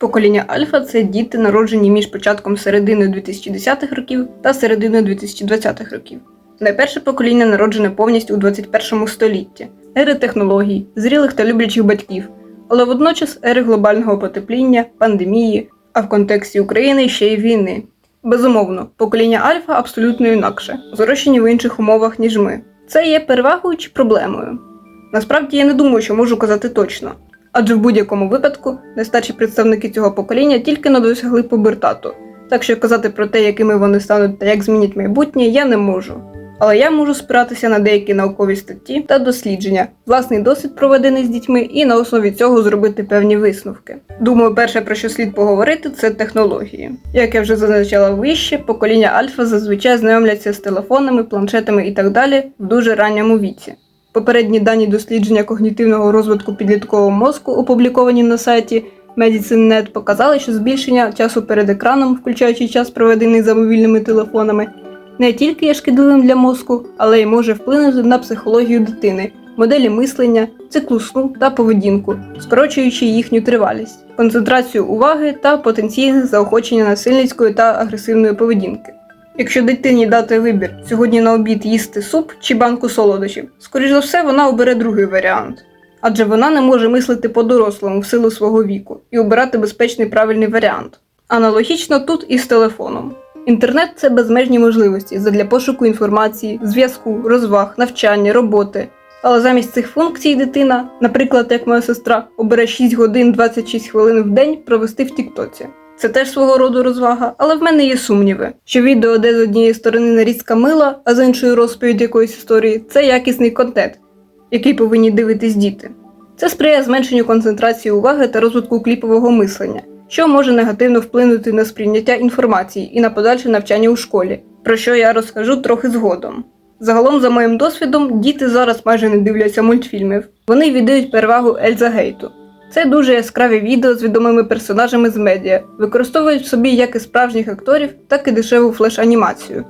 Покоління Альфа це діти, народжені між початком середини 2010-х років та серединою 2020-х років. Найперше покоління народжене повністю у 21 столітті, ери технологій, зрілих та люблячих батьків, але водночас ери глобального потепління, пандемії, а в контексті України ще й війни. Безумовно, покоління Альфа абсолютно інакше, зрощені в інших умовах, ніж ми. Це є перевагою чи проблемою? Насправді я не думаю, що можу казати точно. Адже в будь-якому випадку найстарші представники цього покоління тільки не досягли пубертату, так що казати про те, якими вони стануть та як змінять майбутнє, я не можу. Але я можу спиратися на деякі наукові статті та дослідження, власний досвід проведений з дітьми, і на основі цього зробити певні висновки. Думаю, перше про що слід поговорити, це технології. Як я вже зазначала вище, покоління Альфа зазвичай знайомляться з телефонами, планшетами і так далі в дуже ранньому віці. Попередні дані дослідження когнітивного розвитку підліткового мозку, опубліковані на сайті Medicine.net, показали, що збільшення часу перед екраном, включаючи час, проведений за мобільними телефонами, не тільки є шкідливим для мозку, але й може вплинути на психологію дитини, моделі мислення, циклу сну та поведінку, скорочуючи їхню тривалість, концентрацію уваги та потенційне заохочення насильницької та агресивної поведінки. Якщо дитині дати вибір сьогодні на обід їсти суп чи банку солодощів, скоріш за все вона обере другий варіант. Адже вона не може мислити по-дорослому в силу свого віку і обирати безпечний правильний варіант. Аналогічно тут і з телефоном. Інтернет це безмежні можливості задля пошуку інформації, зв'язку, розваг, навчання, роботи. Але замість цих функцій дитина, наприклад, як моя сестра, обере 6 годин 26 хвилин в день провести в Тіктоці. Це теж свого роду розвага, але в мене є сумніви, що відео, де з однієї сторони нарізка мила, а з іншої розповідь якоїсь історії, це якісний контент, який повинні дивитись діти. Це сприяє зменшенню концентрації уваги та розвитку кліпового мислення, що може негативно вплинути на сприйняття інформації і на подальше навчання у школі, про що я розкажу трохи згодом. Загалом, за моїм досвідом, діти зараз майже не дивляться мультфільмів. Вони віддають перевагу Ельза Гейту. Це дуже яскраві відео з відомими персонажами з медіа, використовують в собі як і справжніх акторів, так і дешеву флеш-анімацію.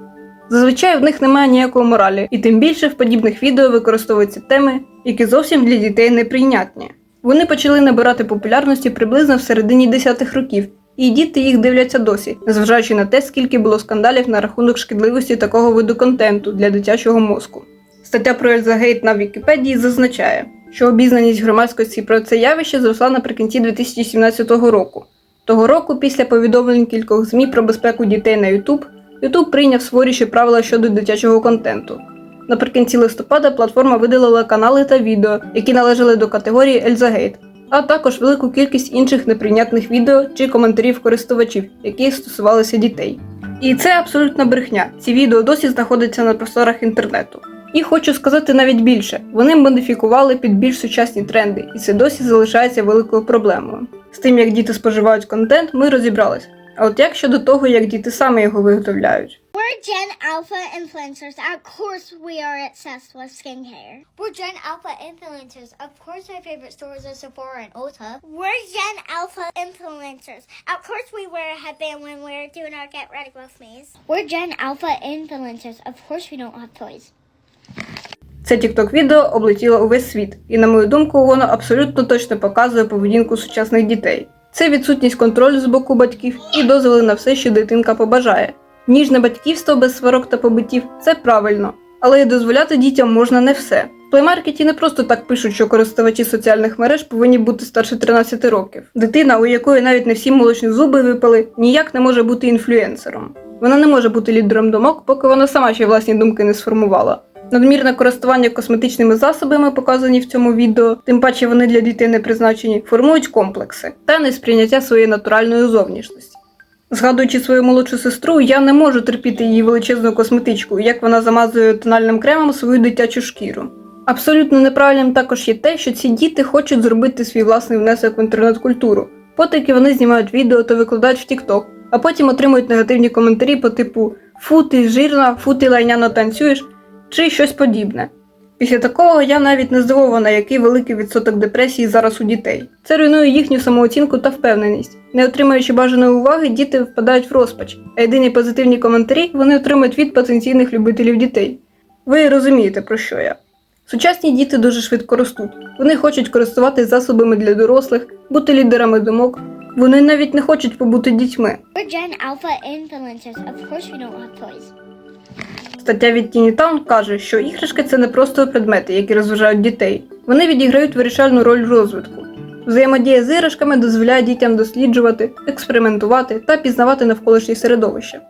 Зазвичай в них немає ніякої моралі, і тим більше в подібних відео використовуються теми, які зовсім для дітей неприйнятні. Вони почали набирати популярності приблизно в середині 10-х років, і діти їх дивляться досі, незважаючи на те, скільки було скандалів на рахунок шкідливості такого виду контенту для дитячого мозку. Стаття про Ельзагейт на Вікіпедії зазначає, що обізнаність громадськості про це явище зросла наприкінці 2017 року. Того року, після повідомлень кількох ЗМІ про безпеку дітей на YouTube, YouTube прийняв суворіші правила щодо дитячого контенту. Наприкінці листопада платформа видалила канали та відео, які належали до категорії Ельзагейт, а також велику кількість інших неприйнятних відео чи коментарів користувачів, які стосувалися дітей. І це абсолютна брехня. Ці відео досі знаходяться на просторах інтернету. І хочу сказати навіть більше: вони модифікували під більш сучасні тренди, і це досі залишається великою проблемою. З тим, як діти споживають контент, ми розібрались. А от як щодо того, як діти саме його виготовляють? We're Gen Alpha influencers. Of course, we are obsessed with skincare. We're Gen Alpha influencers. Of course, my favorite stores are Sephora and Ulta. We're Gen Alpha influencers. Of course, we wear a headband when we're doing our get ready with me's. We're Gen Alpha influencers. Of course, we don't have toys. Це TikTok відео облетіло увесь світ, і на мою думку, воно абсолютно точно показує поведінку сучасних дітей. Це відсутність контролю з боку батьків і дозволи на все, що дитинка побажає. Ніжне батьківство без сварок та побиттів це правильно, але й дозволяти дітям можна не все. В плеймаркеті не просто так пишуть, що користувачі соціальних мереж повинні бути старше 13 років. Дитина, у якої навіть не всі молочні зуби випали, ніяк не може бути інфлюенсером. Вона не може бути лідером думок, поки вона сама ще власні думки не сформувала. Надмірне користування косметичними засобами, показані в цьому відео, тим паче вони для дітей не призначені, формують комплекси та несприйняття своєї натуральної зовнішності. Згадуючи свою молодшу сестру, я не можу терпіти її величезну косметичку, як вона замазує тональним кремом свою дитячу шкіру. Абсолютно неправильним також є те, що ці діти хочуть зробити свій власний внесок в інтернет-культуру. Потики вони знімають відео та викладають в TikTok, а потім отримують негативні коментарі по типу Фу, ти жирна, фу, ти лайняно танцюєш чи щось подібне. Після такого я навіть не здивована, який великий відсоток депресії зараз у дітей. Це руйнує їхню самооцінку та впевненість. Не отримуючи бажаної уваги, діти впадають в розпач, а єдині позитивні коментарі вони отримують від потенційних любителів дітей. Ви розумієте, про що я. Сучасні діти дуже швидко ростуть. Вони хочуть користуватись засобами для дорослих, бути лідерами думок, Вони навіть не хочуть побути дітьми. We're Gen Alpha influencers. Of course we don't have toys. Стаття від Тіні Таун каже, що іграшки це не просто предмети, які розважають дітей. Вони відіграють вирішальну роль в розвитку. Взаємодія з іграшками дозволяє дітям досліджувати, експериментувати та пізнавати навколишнє середовище.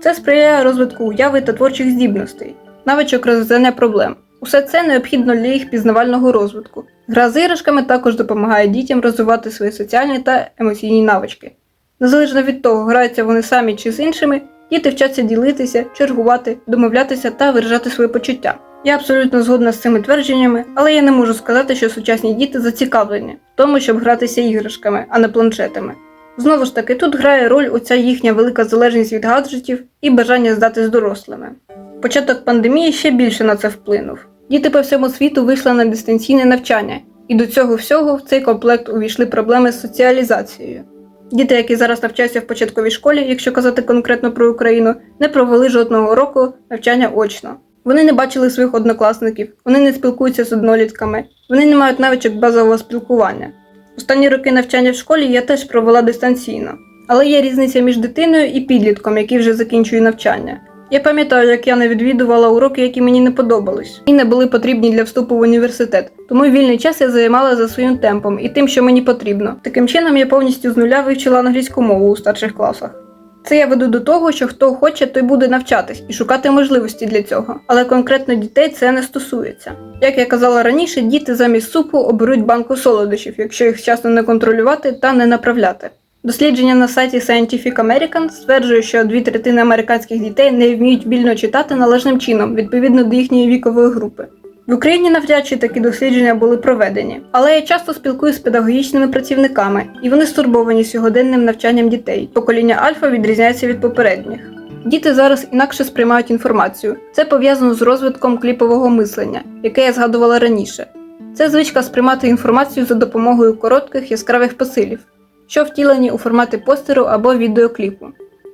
Це сприяє розвитку уяви та творчих здібностей, навичок розв'язання проблем. Усе це необхідно для їх пізнавального розвитку. Гра з іграшками також допомагає дітям розвивати свої соціальні та емоційні навички. Незалежно від того, граються вони самі чи з іншими, діти вчаться ділитися, чергувати, домовлятися та виражати свої почуття. Я абсолютно згодна з цими твердженнями, але я не можу сказати, що сучасні діти зацікавлені в тому, щоб гратися іграшками, а не планшетами. Знову ж таки, тут грає роль оця їхня велика залежність від гаджетів і бажання здати з дорослими. Початок пандемії ще більше на це вплинув. Діти по всьому світу вийшли на дистанційне навчання, і до цього всього в цей комплект увійшли проблеми з соціалізацією. Діти, які зараз навчаються в початковій школі, якщо казати конкретно про Україну, не провели жодного року навчання очно. Вони не бачили своїх однокласників, вони не спілкуються з однолітками, вони не мають навичок базового спілкування. Останні роки навчання в школі я теж провела дистанційно, але є різниця між дитиною і підлітком, який вже закінчує навчання. Я пам'ятаю, як я не відвідувала уроки, які мені не подобались, і не були потрібні для вступу в університет. Тому вільний час я займала за своїм темпом і тим, що мені потрібно. Таким чином я повністю з нуля вивчила англійську мову у старших класах. Це я веду до того, що хто хоче, той буде навчатись і шукати можливості для цього. Але конкретно дітей це не стосується. Як я казала раніше, діти замість супу оберуть банку солодощів, якщо їх вчасно не контролювати та не направляти. Дослідження на сайті Scientific American стверджує, що дві третини американських дітей не вміють вільно читати належним чином, відповідно до їхньої вікової групи. В Україні навряд чи такі дослідження були проведені, але я часто спілкуюсь з педагогічними працівниками, і вони стурбовані сьогоденним навчанням дітей. Покоління альфа відрізняється від попередніх. Діти зараз інакше сприймають інформацію. Це пов'язано з розвитком кліпового мислення, яке я згадувала раніше. Це звичка сприймати інформацію за допомогою коротких яскравих посилів, що втілені у форматі постеру або відеокліпу.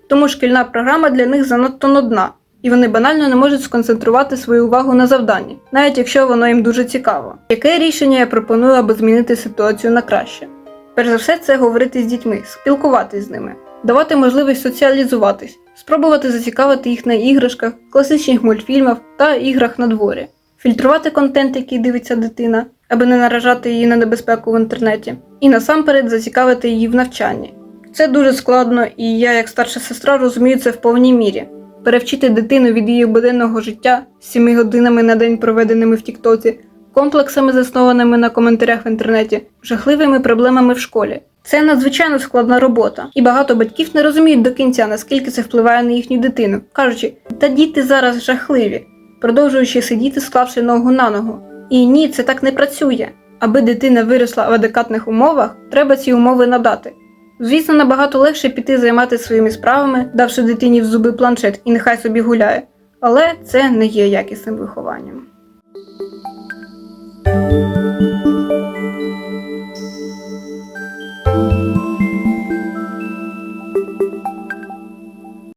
Тому шкільна програма для них занадто нудна, і вони банально не можуть сконцентрувати свою увагу на завданні, навіть якщо воно їм дуже цікаво. Яке рішення я пропоную, аби змінити ситуацію на краще? Перш за все, це говорити з дітьми, спілкуватись з ними, давати можливість соціалізуватись, спробувати зацікавити їх на іграшках, класичних мультфільмах та іграх на дворі, фільтрувати контент, який дивиться дитина, аби не наражати її на небезпеку в інтернеті, і насамперед зацікавити її в навчанні. Це дуже складно, і я, як старша сестра, розумію це в повній мірі. Перевчити дитину від її буденного життя з 7 годинами на день проведеними в Тіктоці, комплексами, заснованими на коментарях в інтернеті, жахливими проблемами в школі. Це надзвичайно складна робота, і багато батьків не розуміють до кінця, наскільки це впливає на їхню дитину, кажучи, та діти зараз жахливі, продовжуючи сидіти, склавши ногу на ногу. І ні, це так не працює. Аби дитина виросла в адекватних умовах, треба ці умови надати. Звісно, набагато легше піти займатися своїми справами, давши дитині в зуби планшет і нехай собі гуляє, але це не є якісним вихованням.